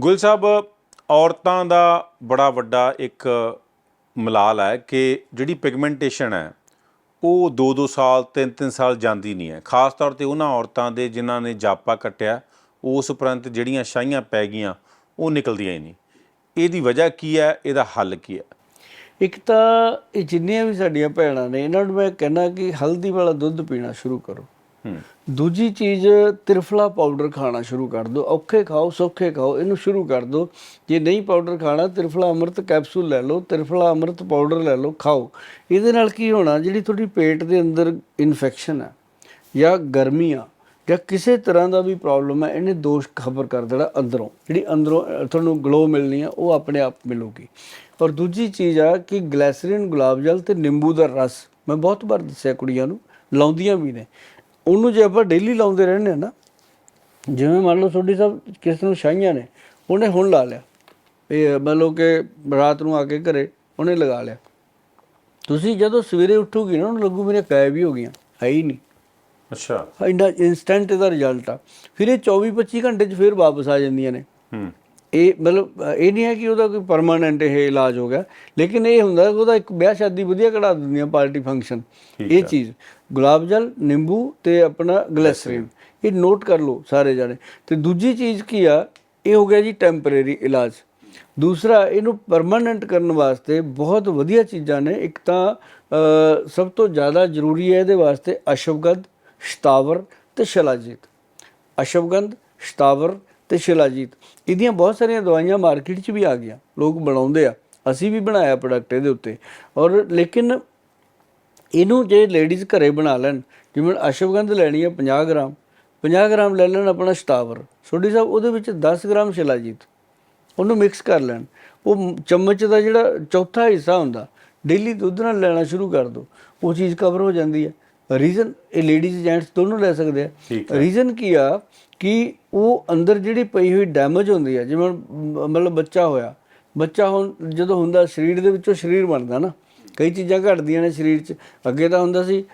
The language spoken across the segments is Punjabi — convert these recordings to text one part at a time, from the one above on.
ਗੁਲ ਸਾਹਿਬ ਔਰਤਾਂ ਦਾ ਬੜਾ ਵੱਡਾ ਇੱਕ ਮਲਾਲ ਹੈ ਕਿ ਜਿਹੜੀ ਪਿਗਮੈਂਟੇਸ਼ਨ ਹੈ ਉਹ 2-2 ਸਾਲ 3-3 ਸਾਲ ਜਾਂਦੀ ਨਹੀਂ ਹੈ। ਖਾਸ ਤੌਰ ਤੇ ਉਹਨਾਂ ਔਰਤਾਂ ਦੇ ਜਿਨ੍ਹਾਂ ਨੇ ਜਾਪਾ ਕੱਟਿਆ ਉਸ ਉਪਰੰਤ ਜਿਹੜੀਆਂ ਛਾਈਆਂ ਪੈ ਗਈਆਂ ਉਹ ਨਿਕਲਦੀਆਂ ਹੀ ਨਹੀਂ। ਇਹਦੀ ਵਜ੍ਹਾ ਕੀ ਹੈ? ਇਹਦਾ ਹੱਲ ਕੀ ਹੈ? ਇੱਕ ਤਾਂ ਇਹ ਜਿੰਨੀਆਂ ਵੀ ਸਾਡੀਆਂ ਭੈਣਾਂ ਨੇ ਇਹਨਾਂ ਨੂੰ ਮੈਂ ਕਹਿੰਦਾ ਕਿ ਹਲਦੀ ਵਾਲਾ ਦੁੱਧ ਪੀਣਾ ਸ਼ੁਰੂ ਕਰੋ। ਹੂੰ। ਦੂਜੀ ਚੀਜ਼, ਤ੍ਰਿਫਲਾ ਪਾਊਡਰ ਖਾਣਾ ਸ਼ੁਰੂ ਕਰ ਦਿਓ। ਔਖੇ ਖਾਓ, ਸੌਖੇ ਖਾਓ, ਇਹਨੂੰ ਸ਼ੁਰੂ ਕਰ ਦਿਓ। ਜੇ ਨਹੀਂ ਪਾਊਡਰ ਖਾਣਾ, ਤ੍ਰਿਫਲਾ ਅੰਮ੍ਰਿਤ ਕੈਪਸੂਲ ਲੈ ਲਓ, ਤ੍ਰਿਫਲਾ ਅੰਮ੍ਰਿਤ ਪਾਊਡਰ ਲੈ ਲਓ, ਖਾਓ। ਇਹਦੇ ਨਾਲ ਕੀ ਹੋਣਾ, ਜਿਹੜੀ ਤੁਹਾਡੀ ਪੇਟ ਦੇ ਅੰਦਰ ਇਨਫੈਕਸ਼ਨ ਹੈ, ਜਾਂ ਗਰਮੀ ਆ ਜਾਂ ਕਿਸੇ ਤਰ੍ਹਾਂ ਦਾ ਵੀ ਪ੍ਰੋਬਲਮ ਹੈ, ਇਹਨੇ ਦੋਸ਼ ਖਬਰ ਕਰ ਦੇਣਾ ਅੰਦਰੋਂ। ਜਿਹੜੀ ਅੰਦਰੋਂ ਤੁਹਾਨੂੰ ਗਲੋ ਮਿਲਣੀ ਆ ਉਹ ਆਪਣੇ ਆਪ ਮਿਲੂਗੀ। ਔਰ ਦੂਜੀ ਚੀਜ਼ ਆ ਕਿ ਗਲੈਸਰੀਨ ਗੁਲਾਬ ਜਲ ਤੇ ਨਿੰਬੂ ਦਾ ਰਸ। ਮੈਂ ਬਹੁਤ ਵਾਰ ਦੱਸਿਆ ਕੁੜੀਆਂ ਨੂੰ, ਲਾਉਂਦੀਆਂ ਵੀ ਨੇ। ਉਹਨੂੰ ਜੇ ਆਪਾਂ ਡੇਲੀ ਲਾਉਂਦੇ ਰਹਿੰਦੇ ਆ ਨਾ ਜਿਵੇਂ ਮੰਨ ਲਓ ਤੁਹਾਡੀ ਸਭ ਕਿਸੇ ਨੂੰ ਛਾਈਆਂ ਨੇ ਉਹਨੇ ਹੁਣ ਲਾ ਲਿਆ। ਇਹ ਮੰਨ ਲਓ ਕਿ ਰਾਤ ਨੂੰ ਆ ਕੇ ਘਰੇ ਉਹਨੇ ਲਗਾ ਲਿਆ। ਤੁਸੀਂ ਜਦੋਂ ਸਵੇਰੇ ਉੱਠੋਗੇ ਨਾ ਉਹਨੂੰ ਲੱਗੂ ਮੇਰੇ ਗਾਇਬ ਹੀ ਹੋ ਗਈਆਂ ਹੈ ਹੀ ਨਹੀਂ। ਅੱਛਾ। ਇੰਨਾ ਇਨਸਟੈਂਟ ਇਹਦਾ ਰਿਜ਼ਲਟ ਆ। ਫਿਰ ਇਹ 24 25 ਘੰਟੇ 'ਚ ਫਿਰ ਵਾਪਸ ਆ ਜਾਂਦੀਆਂ ਨੇ। ਹੂੰ। ਇਹ ਮਤਲਬ ਇਹ ਨਹੀਂ ਹੈ ਕਿ ਉਹਦਾ ਕੋਈ ਪਰਮਾਨੈਂਟ ਇਹ ਇਲਾਜ ਹੋ ਗਿਆ। ਲੇਕਿਨ ਇਹ ਹੁੰਦਾ ਕਿ ਉਹਦਾ ਇੱਕ ਵਿਆਹ ਸ਼ਾਦੀ ਵਧੀਆ ਕਢਾ ਦਿੰਦੀਆਂ ਪਾਰਟੀ ਫੰਕਸ਼ਨ ਇਹ ਚੀਜ਼ ਗੁਲਾਬ ਜਲ ਨਿੰਬੂ ਤੇ ਆਪਣਾ ਗਲੈਸਰੀਨ ਇਹ ਨੋਟ ਕਰ ਲਓ ਸਾਰੇ ਜਾਣੇ। ਤੇ ਦੂਜੀ ਚੀਜ਼ ਕੀ ਆ ਇਹ ਹੋ ਗਿਆ ਜੀ ਟੈਂਪਰੇਰੀ ਇਲਾਜ। ਦੂਸਰਾ ਇਹਨੂੰ ਪਰਮਾਨੈਂਟ ਕਰਨ ਵਾਸਤੇ ਬਹੁਤ ਵਧੀਆ ਚੀਜ਼ਾਂ ਨੇ। ਇੱਕ ਤਾਂ ਸਭ ਤੋਂ ਜ਼ਿਆਦਾ ਜ਼ਰੂਰੀ ਹੈ ਇਹਦੇ ਵਾਸਤੇ ਅਸ਼ਵਗੰਧ ਸ਼ਤਾਵਰ ਤੇ ਸ਼ਿਲਾਜੀਤ। ਅਸ਼ਵਗੰਧ ਸ਼ਤਾਵਰ ਤੇ ਸ਼ਿਲਾਜੀਤ। ਇਹਦੀਆਂ ਬਹੁਤ ਸਾਰੀਆਂ ਦਵਾਈਆਂ ਮਾਰਕੀਟ 'ਚ ਵੀ ਆ ਗਈਆਂ। ਲੋਕ ਬਣਾਉਂਦੇ ਆ। ਅਸੀਂ ਵੀ ਬਣਾਇਆ ਪ੍ਰੋਡਕਟ ਇਹਦੇ ਉੱਤੇ। ਔਰ ਲੇਕਿਨ ਇਹਨੂੰ ਜੇ ਲੇਡੀਜ਼ ਘਰੇ ਬਣਾ ਲੈਣ, ਜਿਵੇਂ ਅਸ਼ਵਗੰਧ ਲੈਣੀ ਹੈ 50 ਗ੍ਰਾਮ 50 ਗ੍ਰਾਮ ਲੈ ਲੈਣ ਆਪਣਾ ਸ਼ਤਾਵਰ ਸੋਢੀ ਸਾਹਿਬ, ਉਹਦੇ ਵਿੱਚ 10 ਗ੍ਰਾਮ ਸ਼ਿਲਾਜੀਤ। ਉਹਨੂੰ ਮਿਕਸ ਕਰ ਲੈਣ। ਉਹ ਚਮਚ ਦਾ ਜਿਹੜਾ ਚੌਥਾ ਹਿੱਸਾ ਹੁੰਦਾ ਡੇਲੀ ਦੁੱਧ ਨਾਲ ਲੈਣਾ ਸ਼ੁਰੂ ਕਰ ਦਿਓ ਉਹ ਚੀਜ਼ ਕਵਰ ਹੋ ਜਾਂਦੀ ਹੈ ਰੀਜ਼ਨ ਇਹ ਲੇਡੀਜ਼ ਜੈਂਟਸ ਦੋਨੋਂ ਲੈ ਸਕਦੇ ਆ। ਰੀਜ਼ਨ ਕੀ ਆ ਕਿ ਉਹ ਅੰਦਰ ਜਿਹੜੀ ਪਈ ਹੋਈ ਡੈਮੇਜ ਹੁੰਦੀ ਆ ਜਿਵੇਂ ਮਤਲਬ ਬੱਚਾ ਹੋਇਆ। ਬੱਚਾ ਹੁਣ ਜਦੋਂ ਹੁੰਦਾ ਸਰੀਰ ਦੇ ਵਿੱਚੋਂ ਸਰੀਰ ਬਣਦਾ ਨਾ ਕਈ ਚੀਜ਼ਾਂ ਘਟਦੀਆਂ ਨੇ ਸਰੀਰ 'ਚ। ਅੱਗੇ ਤਾਂ ਹੁੰਦਾ ਸੀ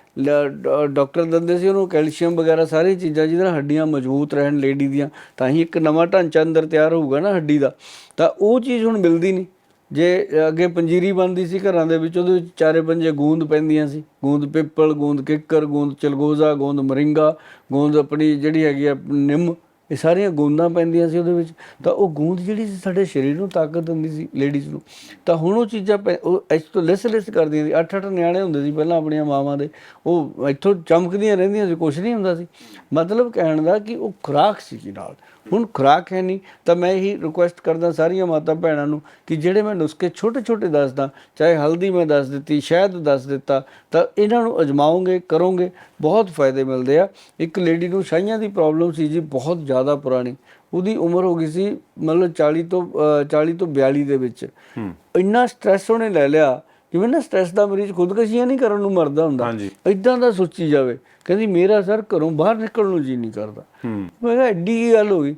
ਡਾਕਟਰ ਦਿੰਦੇ ਸੀ ਉਹਨੂੰ ਕੈਲਸ਼ੀਅਮ ਵਗੈਰਾ ਸਾਰੀਆਂ ਚੀਜ਼ਾਂ ਜਿਹਦੇ ਨਾਲ ਹੱਡੀਆਂ ਮਜ਼ਬੂਤ ਰਹਿਣ ਲੇਡੀ ਦੀਆਂ। ਤਾਂ ਹੀ ਇੱਕ ਨਵਾਂ ਢਾਂਚਾ ਅੰਦਰ ਤਿਆਰ ਹੋਊਗਾ ਨਾ ਹੱਡੀ ਦਾ। ਤਾਂ ਉਹ ਚੀਜ਼ ਹੁਣ ਮਿਲਦੀ ਨਹੀਂ। ਜੇ ਅੱਗੇ ਪੰਜੀਰੀ ਬਣਦੀ ਸੀ ਘਰਾਂ ਦੇ ਵਿੱਚ, ਉਹਦੇ ਵਿੱਚ ਚਾਰੇ ਪੰਜੇ ਗੂੰਦ ਪੈਂਦੀਆਂ ਸੀ। ਗੂੰਦ ਪਿੱਪਲ, ਗੂੰਦ ਕਿੱਕਰ, ਗੂੰਦ ਚਲਗੋਜ਼ਾ, ਗੂੰਦ ਮਰਿੰਗਾ, ਗੂੰਦ ਆਪਣੀ ਜਿਹੜੀ ਹੈਗੀ ਆ ਨਿੰਮ ਇਹ ਸਾਰੀਆਂ ਗੂੰਦਾਂ ਪੈਂਦੀਆਂ ਸੀ ਉਹਦੇ ਵਿੱਚ। ਤਾਂ ਉਹ ਗੂੰਦ ਜਿਹੜੀ ਸੀ ਸਾਡੇ ਸਰੀਰ ਨੂੰ ਤਾਕਤ ਦਿੰਦੀ ਸੀ ਲੇਡੀਜ਼ ਨੂੰ। ਤਾਂ ਹੁਣ ਉਹ ਚੀਜ਼ਾਂ ਪੈ- ਉਹ ਇਸ ਤੋਂ ਲਿਸ ਲਿਸ ਕਰਦੀਆਂ ਸੀ। ਅੱਠ ਅੱਠ ਨਿਆਣੇ ਹੁੰਦੇ ਸੀ ਪਹਿਲਾਂ ਆਪਣੀਆਂ ਮਾਵਾਂ ਦੇ। ਉਹ ਇੱਥੋਂ ਚਮਕਦੀਆਂ ਰਹਿੰਦੀਆਂ ਸੀ ਕੁਝ ਨਹੀਂ ਹੁੰਦਾ ਸੀ। ਮਤਲਬ ਕਹਿਣ ਦਾ ਕਿ ਉਹ ਖੁਰਾਕ ਸੀ ਜੀ ਨਾਲ। ਹੁਣ ਖੁਰਾਕ ਹੈ ਨਹੀਂ, ਤਾਂ ਮੈਂ ਇਹੀ ਰਿਕੁਐਸਟ ਕਰਦਾ ਸਾਰੀਆਂ ਮਾਤਾ ਭੈਣਾਂ ਨੂੰ ਕਿ ਜਿਹੜੇ ਮੈਂ ਨੁਸਖੇ ਛੋਟੇ ਛੋਟੇ ਦੱਸਦਾ, ਚਾਹੇ ਹਲਦੀ ਮੈਂ ਦੱਸ ਦਿੱਤੀ, ਸ਼ਹਿਦ ਦੱਸ ਦਿੱਤਾ, ਤਾਂ ਇਹਨਾਂ ਨੂੰ ਅਜਮਾਓਗੇ ਕਰੋਗੇ। ਬਹੁਤ ਫਾਇਦੇ ਮਿਲਦੇ ਆ। ਇੱਕ ਲੇਡੀ ਨੂੰ ਛਾਈਆਂ ਦੀ ਪ੍ਰੋਬਲਮ ਸੀ ਜੀ, ਬਹੁਤ ਜ਼ਿਆਦਾ ਪੁਰਾਣੀ। ਉਹਦੀ ਉਮਰ ਹੋ ਗਈ ਸੀ ਮਤਲਬ 40 ਤੋਂ ਅ, 40 ਤੋਂ 42 ਦੇ ਵਿੱਚ। ਇੰਨਾ ਸਟ੍ਰੈਸ ਉਹਨੇ ਲੈ ਲਿਆ ਜਿਵੇਂ ਨਾ ਸਟ੍ਰੈਸ ਦਾ ਮਰੀਜ਼ ਖੁਦਕਸ਼ੀਆਂ ਨਹੀਂ ਕਰਨ ਨੂੰ ਮਰਦਾ ਹੁੰਦਾ। ਇਦਾਂ ਦਾ ਸੋਚੀ ਜਾਵੇ। ਕਹਿੰਦੀ ਮੇਰਾ ਸਰ ਘਰੋਂ ਬਾਹਰ ਨਿਕਲਣ ਨੂੰ ਜੀ ਨਹੀਂ ਕਰਦਾ। ਮੈਂ ਕਿਹਾ ਐਡੀ ਕੀ ਗੱਲ ਹੋ ਗਈ?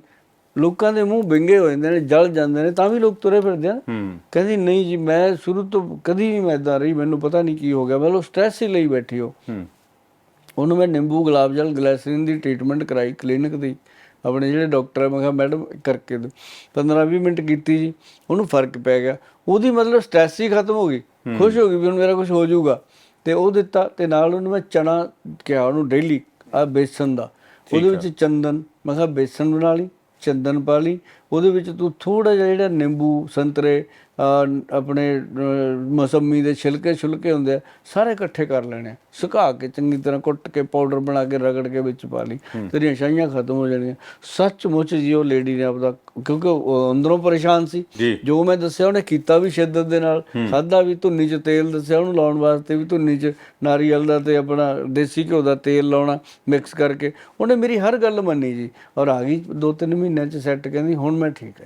ਲੋਕਾਂ ਦੇ ਮੂੰਹ ਵਿੰਗੇ ਹੋ ਜਾਂਦੇ ਨੇ ਜਲ ਜਾਂਦੇ ਨੇ ਤਾਂ ਵੀ ਲੋਕ ਤੁਰੇ ਫਿਰਦੇ ਆ ਕਹਿੰਦੀ ਨਹੀਂ ਜੀ ਮੈਂ ਸ਼ੁਰੂ ਤੋਂ ਕਦੀ ਨਹੀਂ ਮੈਂ ਏਦਾਂ ਰਹੀ ਮੈਨੂੰ ਪਤਾ ਨਹੀਂ ਕੀ ਹੋ ਗਿਆ। ਮਤਲਬ ਸਟ੍ਰੈਸ ਹੀ ਲਈ ਬੈਠੀ ਹੂੰ। ਉਹਨੂੰ ਮੈਂ ਨਿੰਬੂ ਗੁਲਾਬ ਜਲ ਗਲੈਸਰੀਨ ਦੀ ਟ੍ਰੀਟਮੈਂਟ ਕਰਾਈ ਕਲੀਨਿਕ ਦੀ। ਆਪਣੇ ਜਿਹੜੇ ਡਾਕਟਰ ਆ ਮੈਂ ਕਿਹਾ ਮੈਡਮ ਕਰਕੇ ਦਿਓ। 15-20 ਮਿੰਟ ਕੀਤੀ ਜੀ ਉਹਨੂੰ ਫ਼ਰਕ ਪੈ ਗਿਆ। ਉਹਦੀ ਮਤਲਬ ਸਟ੍ਰੈਸ ਹੀ ਖਤਮ ਹੋ ਗਈ। ਖੁਸ਼ ਹੋ ਗਈ ਵੀ ਹੁਣ ਮੇਰਾ ਕੁਝ ਹੋ ਜਾਊਗਾ। ਤੇ ਉਹ ਦਿੱਤਾ ਤੇ ਨਾਲ ਉਹਨੂੰ ਮੈਂ ਚਨਾ ਕਿਹਾ ਉਹਨੂੰ ਡੇਲੀ ਆ ਬੇਸਨ ਦਾ। ਉਹਦੇ ਵਿੱਚ ਚੰਦਨ ਮੈਂ ਕਿਹਾ ਬੇਸਨ ਬਣਾ ਲਈ ਚੰਦਨ ਪਾ ਲਈ ਉਹਦੇ ਵਿੱਚ ਤੂੰ ਥੋੜਾ ਜਿਹਾ ਜਿਹੜਾ ਨਿੰਬੂ ਸੰਤਰੇ ਆਪਣੇ ਮੌਸਮੀ ਦੇ ਛਿਲਕੇ ਛੁਲਕੇ ਹੁੰਦੇ ਆ ਸਾਰੇ ਇਕੱਠੇ ਕਰ ਲੈਣੇ। ਸੁਕਾ ਕੇ ਚੰਗੀ ਤਰ੍ਹਾਂ ਕੁੱਟ ਕੇ ਪਾਊਡਰ ਬਣਾ ਕੇ ਰਗੜ ਕੇ ਵਿੱਚ ਪਾ ਲਈ। ਤੇਰੀਆਂ ਛਾਈਆਂ ਖਤਮ ਹੋ ਜਾਣਗੀਆਂ ਸੱਚਮੁੱਚ ਜੀ ਉਹ ਲੇਡੀ ਨੇ ਆਪਦਾ ਕਿਉਂਕਿ ਉਹ ਅੰਦਰੋਂ ਪਰੇਸ਼ਾਨ ਸੀ। ਜੀ। ਮੈਂ ਦੱਸਿਆ ਉਹਨੇ ਕੀਤਾ ਵੀ ਸ਼ਿੱਦਤ ਦੇ ਨਾਲ। ਖਾਦਾ ਵੀ ਧੁੰਨੀ 'ਚ ਤੇਲ ਦੱਸਿਆ ਉਹਨੂੰ ਲਾਉਣ ਵਾਸਤੇ ਵੀ ਧੁੰਨੀ 'ਚ ਨਾਰੀਅਲ ਦਾ ਤੇ ਆਪਣਾ ਦੇਸੀ ਘਿਓ ਦਾ ਤੇਲ ਲਾਉਣਾ ਮਿਕਸ ਕਰਕੇ। ਉਹਨੇ ਮੇਰੀ ਹਰ ਗੱਲ ਮੰਨੀ ਜੀ। ਔਰ ਆ ਗਈ ਦੋ ਤਿੰਨ ਮਹੀਨਿਆਂ 'ਚ ਸੈੱਟ ਕਹਿੰਦੀ ਹੁਣ ਮੈਂ ਠੀਕ ਹੈ।